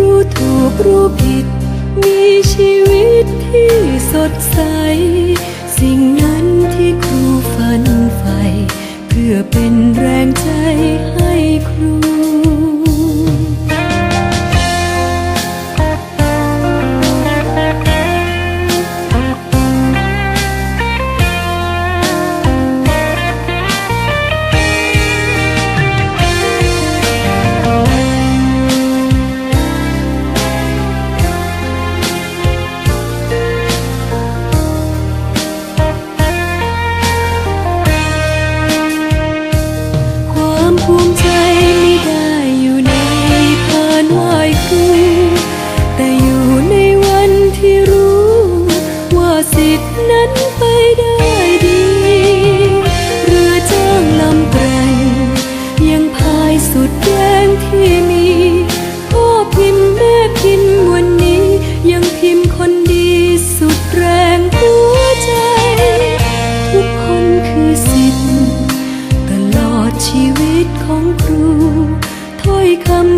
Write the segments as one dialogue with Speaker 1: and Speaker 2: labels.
Speaker 1: รู้ถูกรู้ผิด มีชีวิตที่สดใส ค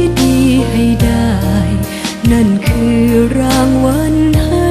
Speaker 1: ่ นั่นคือรางวัลให้